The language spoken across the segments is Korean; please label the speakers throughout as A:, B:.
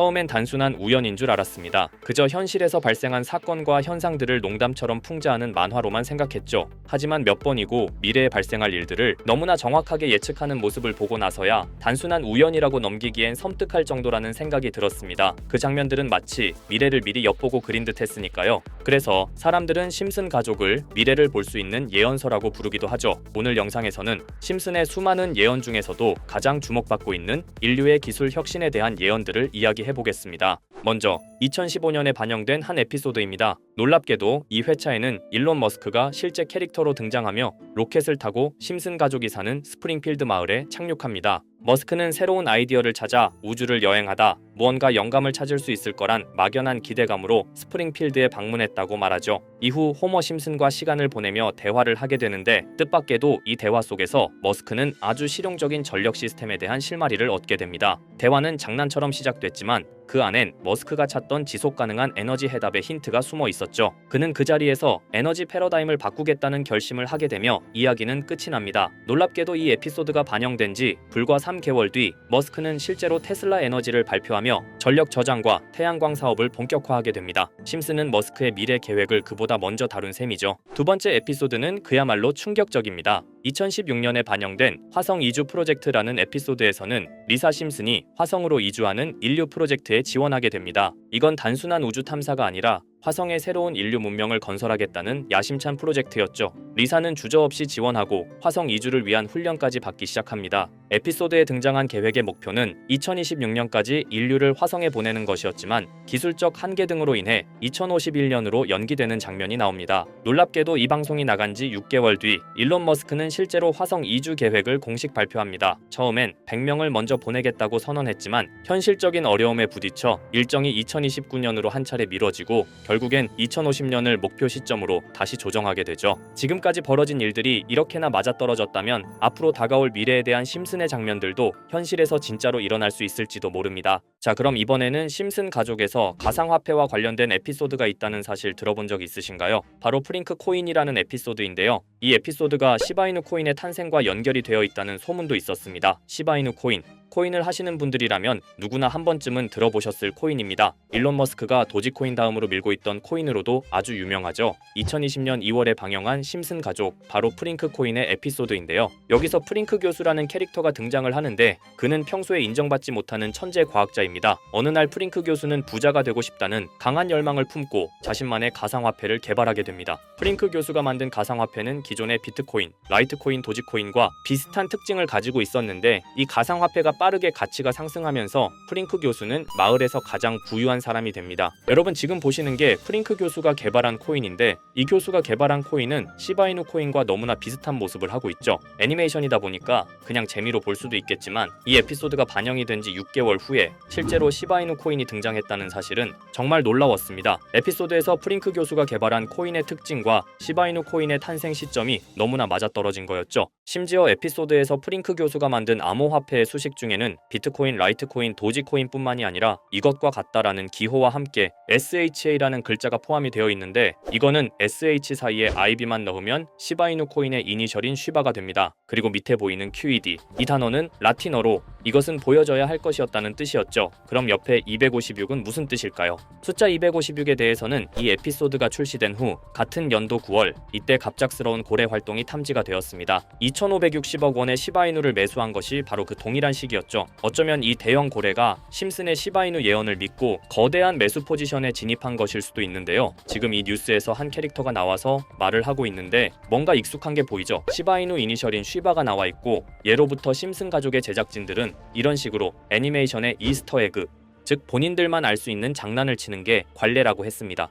A: 처음엔 단순한 우연인 줄 알았습니다. 그저 현실에서 발생한 사건과 현상들을 농담처럼 풍자하는 만화로만 생각했죠. 하지만 몇 번이고 미래에 발생할 일들을 너무나 정확하게 예측하는 모습을 보고 나서야 단순한 우연이라고 넘기기엔 섬뜩할 정도라는 생각이 들었습니다. 그 장면들은 마치 미래를 미리 엿보고 그린 듯 했으니까요. 그래서 사람들은 심슨 가족을 미래를 볼 수 있는 예언서라고 부르기도 하죠. 오늘 영상에서는 심슨의 수많은 예언 중에서도 가장 주목받고 있는 인류의 기술 혁신에 대한 예언들을 이야기해 보겠습니다. 먼저 2015년에 반영된 한 에피소드입니다. 놀랍게도 이 회차에는 일론 머스크가 실제 캐릭터로 등장하며 로켓을 타고 심슨 가족이 사는 스프링필드 마을에 착륙합니다. 머스크는 새로운 아이디어를 찾아 우주를 여행하다 무언가 영감을 찾을 수 있을 거란 막연한 기대감으로 스프링필드에 방문했다고 말하죠. 이후 호머 심슨과 시간을 보내며 대화를 하게 되는데 뜻밖에도 이 대화 속에서 머스크는 아주 실용적인 전력 시스템에 대한 실마리를 얻게 됩니다. 대화는 장난처럼 시작됐지만 그 안엔 머스크가 찾던 지속 가능한 에너지 해답의 힌트가 숨어 있었죠. 그는 그 자리에서 에너지 패러다임을 바꾸겠다는 결심을 하게 되며 이야기는 끝이 납니다. 놀랍게도 이 에피소드가 반영된 지 불과 3개월 뒤 머스크는 실제로 테슬라 에너지를 발표하며 전력 저장과 태양광 사업을 본격화하게 됩니다. 심슨은 머스크의 미래 계획을 그보다 먼저 다룬 셈이죠. 두 번째 에피소드는 그야말로 충격적입니다. 2016년에 반영된 화성 이주 프로젝트라는 에피소드에서는 리사 심슨이 화성으로 이주하는 인류 프로젝트에 지원하게 됩니다. 이건 단순한 우주 탐사가 아니라 화성의 새로운 인류 문명을 건설하겠다는 야심찬 프로젝트였죠. 리사는 주저없이 지원하고 화성 이주를 위한 훈련까지 받기 시작합니다. 에피소드에 등장한 계획의 목표는 2026년까지 인류를 화성에 보내는 것이었지만 기술적 한계 등으로 인해 2051년으로 연기되는 장면이 나옵니다. 놀랍게도 이 방송이 나간 지 6개월 뒤 일론 머스크는 실제로 화성 이주 계획을 공식 발표합니다. 처음엔 100명을 먼저 보내겠다고 선언했지만 현실적인 어려움에 부딪혀 일정이 2029년으로 한 차례 미뤄지고 결국엔 2050년을 목표 시점으로 다시 조정하게 되죠. 지금까지 벌어진 일들이 이렇게나 맞아떨어졌다면 앞으로 다가올 미래에 대한 심슨의 장면들도 현실에서 진짜로 일어날 수 있을지도 모릅니다. 자, 그럼 이번에는 심슨 가족에서 가상화폐와 관련된 에피소드가 있다는 사실 들어본 적 있으신가요? 바로 프링크 코인이라는 에피소드인데요. 이 에피소드가 시바이누 코인의 탄생과 연결이 되어 있다는 소문도 있었습니다. 시바이누 코인 코인을 하시는 분들이라면 누구나 한 번쯤은 들어보셨을 코인입니다. 일론 머스크가 도지코인 다음으로 밀고 있던 코인으로도 아주 유명하죠. 2020년 2월에 방영한 심슨 가족, 바로 프링크 코인의 에피소드인데요. 여기서 프링크 교수라는 캐릭터가 등장을 하는데 그는 평소에 인정받지 못하는 천재 과학자입니다. 어느 날 프링크 교수는 부자가 되고 싶다는 강한 열망을 품고 자신만의 가상화폐를 개발하게 됩니다. 프링크 교수가 만든 가상화폐는 기존의 비트코인, 라이트코인, 도지코인과 비슷한 특징을 가지고 있었는데 이 가상화폐가 빠르게 가치가 상승하면서 프링크 교수는 마을에서 가장 부유한 사람이 됩니다. 여러분 지금 보시는 게 프링크 교수가 개발한 코인인데 이 교수가 개발한 코인은 시바이누 코인과 너무나 비슷한 모습을 하고 있죠. 애니메이션이다 보니까 그냥 재미로 볼 수도 있겠지만 이 에피소드가 반영이 된 지 6개월 후에 실제로 시바이누 코인이 등장했다는 사실은 정말 놀라웠습니다. 에피소드에서 프링크 교수가 개발한 코인의 특징과 시바이누 코인의 탄생 시점이 너무나 맞아떨어진 거였죠. 심지어 에피소드에서 프링크 교수가 만든 암호화폐의 수식 중 에는 비트코인, 라이트코인, 도지코인뿐만이 아니라 이것과 같다라는 기호와 함께 SHA라는 글자가 포함이 되어 있는데 이거는 SH 사이에 IB만 넣으면 시바이누 코인의 이니셜인 쉬바가 됩니다. 그리고 밑에 보이는 QED 이 단어는 라틴어로 이것은 보여져야 할 것이었다는 뜻이었죠. 그럼 옆에 256은 무슨 뜻일까요? 숫자 256에 대해서는 이 에피소드가 출시된 후 같은 연도 9월 이때 갑작스러운 고래 활동이 탐지가 되었습니다. 2,560억 원의 시바이누를 매수한 것이 바로 그 동일한 시기였 죠. 어쩌면 이 대형 고래가 심슨의 시바이누 예언을 믿고 거대한 매수 포지션에 진입한 것일 수도 있는데요. 지금 이 뉴스에서 한 캐릭터가 나와서 말을 하고 있는데 뭔가 익숙한 게 보이죠. 시바이누 이니셜인 쉬바가 나와 있고 예로부터 심슨 가족의 제작진들은 이런 식으로 애니메이션의 이스터 에그 즉 본인들만 알 수 있는 장난을 치는 게 관례라고 했습니다.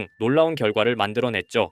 A: 놀라운 결과를 만들어냈죠.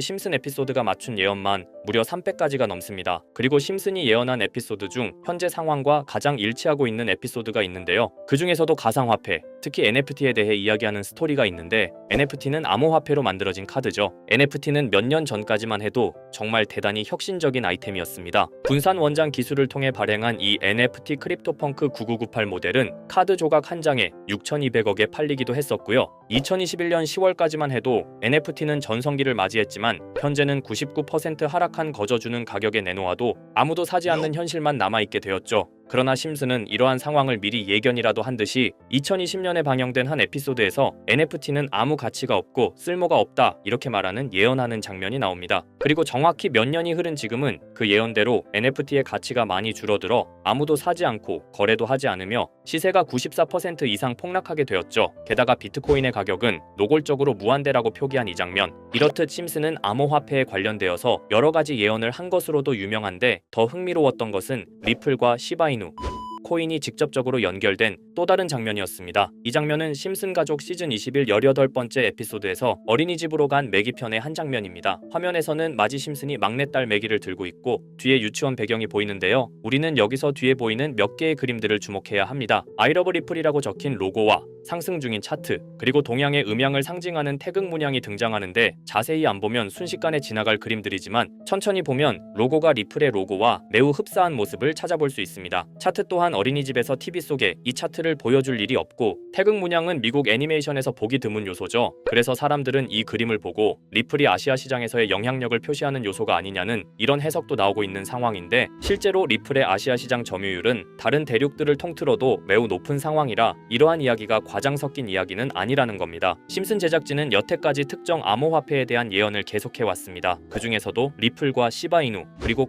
A: 심슨 에피소드가 맞춘 예언만 무려 300가지가 넘습니다. 그리고 심슨이 예언한 에피소드 중 현재 상황과 가장 일치하고 있는 에피소드가 있는데요. 그 중에서도 가상화폐, 특히 NFT에 대해 이야기하는 스토리가 있는데 NFT는 암호화폐로 만들어진 카드죠. NFT는 몇 년 전까지만 해도 정말 대단히 혁신적인 아이템이었습니다. 분산 원장 기술을 통해 발행한 이 NFT 크립토펑크 9998 모델은 카드 조각 한 장에 6,200억에 팔리기도 했었고요. 2021년 10월까지만 해도 NFT는 전성기를 맞이했 지만 현재는 99% 하락한 거저주는 가격에 내놓아도 아무도 사지 않는 현실만 남아있게 되었죠. 그러나 심슨은 이러한 상황을 미리 예견이라도 한 듯이 2020년에 방영된 한 에피소드에서 NFT는 아무 가치가 없고 쓸모가 없다 이렇게 말하는 예언하는 장면이 나옵니다. 그리고 정확히 몇 년이 흐른 지금은 그 예언대로 NFT의 가치가 많이 줄어들어 아무도 사지 않고 거래도 하지 않으며 시세가 94% 이상 폭락하게 되었죠. 게다가 비트코인의 가격은 노골적으로 무한대라고 표기한 이 장면. 이렇듯 심슨은 암호화폐에 관련되어서 여러 가지 예언을 한 것으로도 유명한데 더 흥미로웠던 것은 리플과 시바 이누 코인이 직접적으로 연결된 또 다른 장면이었습니다. 이 장면은 심슨 가족 시즌 21 18번째 에피소드에서 어린이집으로 간 매기 편의 한 장면입니다. 화면에서는 마지 심슨이 막내딸 매기를 들고 있고 뒤에 유치원 배경이 보이는데요. 우리는 여기서 뒤에 보이는 몇 개의 그림들을 주목해야 합니다. 아이러브 리플이라고 적힌 로고와 상승 중인 차트, 그리고 동양의 음양을 상징하는 태극 문양이 등장하는데 자세히 안 보면 순식간에 지나갈 그림들이지만 천천히 보면 로고가 리플의 로고와 매우 흡사한 모습을 찾아볼 수 있습니다. 차트 또한 어린이집에서 TV 속에 이 차트를 보여줄 일이 없고 태극 문양은 미국 애니메이션에서 보기 드문 요소죠. 그래서 사람들은 이 그림을 보고 리플이 아시아 시장에서의 영향력을 표시하는 요소가 아니냐는 이런 해석도 나오고 있는 상황인데 실제로 리플의 아시아 시장 점유율은 다른 대륙들을 통틀어도 매우 높은 상황이라 이러한 이야기가 과장 섞인 이야기는 아니라는 겁니다. 심슨 제작진은 여태까지 특정 암호화폐에 대한 예언을 계속해 왔습니다. 그 중에서도 리플과 시바이누 그리고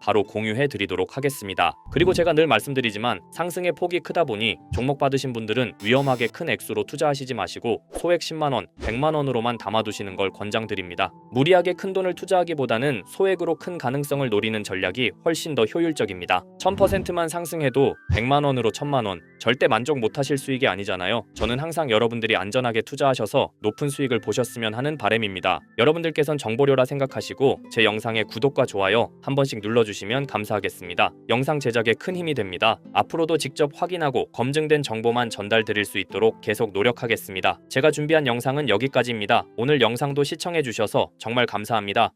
A: 바로 공유해 드리도록 하겠습니다. 그리고 제가 늘 말씀드리지만 상승의 폭이 크다 보니 종목 받으신 분들은 위험하게 큰 액수로 투자하시지 마시고 소액 10만 원, 100만 원으로만 담아두시는 걸 권장드립니다. 무리하게 큰 돈을 투자하기보다는 소액으로 큰 가능성을 노리는 전략이 훨씬 더 효율적입니다. 1000%만 상승해도 100만 원으로 1000만 원 절대 만족 못하실 수익이 아니잖아요. 저는 항상 여러분들이 안전하게 투자하셔서 높은 수익을 보셨으면 하는 바람입니다. 여러분들께선 정보료라 생각하시고 제 영상에 구독과 좋아요 한 번씩 눌러주시면 감사하겠습니다. 영상 제작에 큰 힘이 됩니다. 앞으로도 직접 확인하고 검증된 정보만 전달드릴 수 있도록 계속 노력하겠습니다. 제가 준비한 영상은 여기까지입니다. 오늘 영상도 시청해주셔서 정말 감사합니다.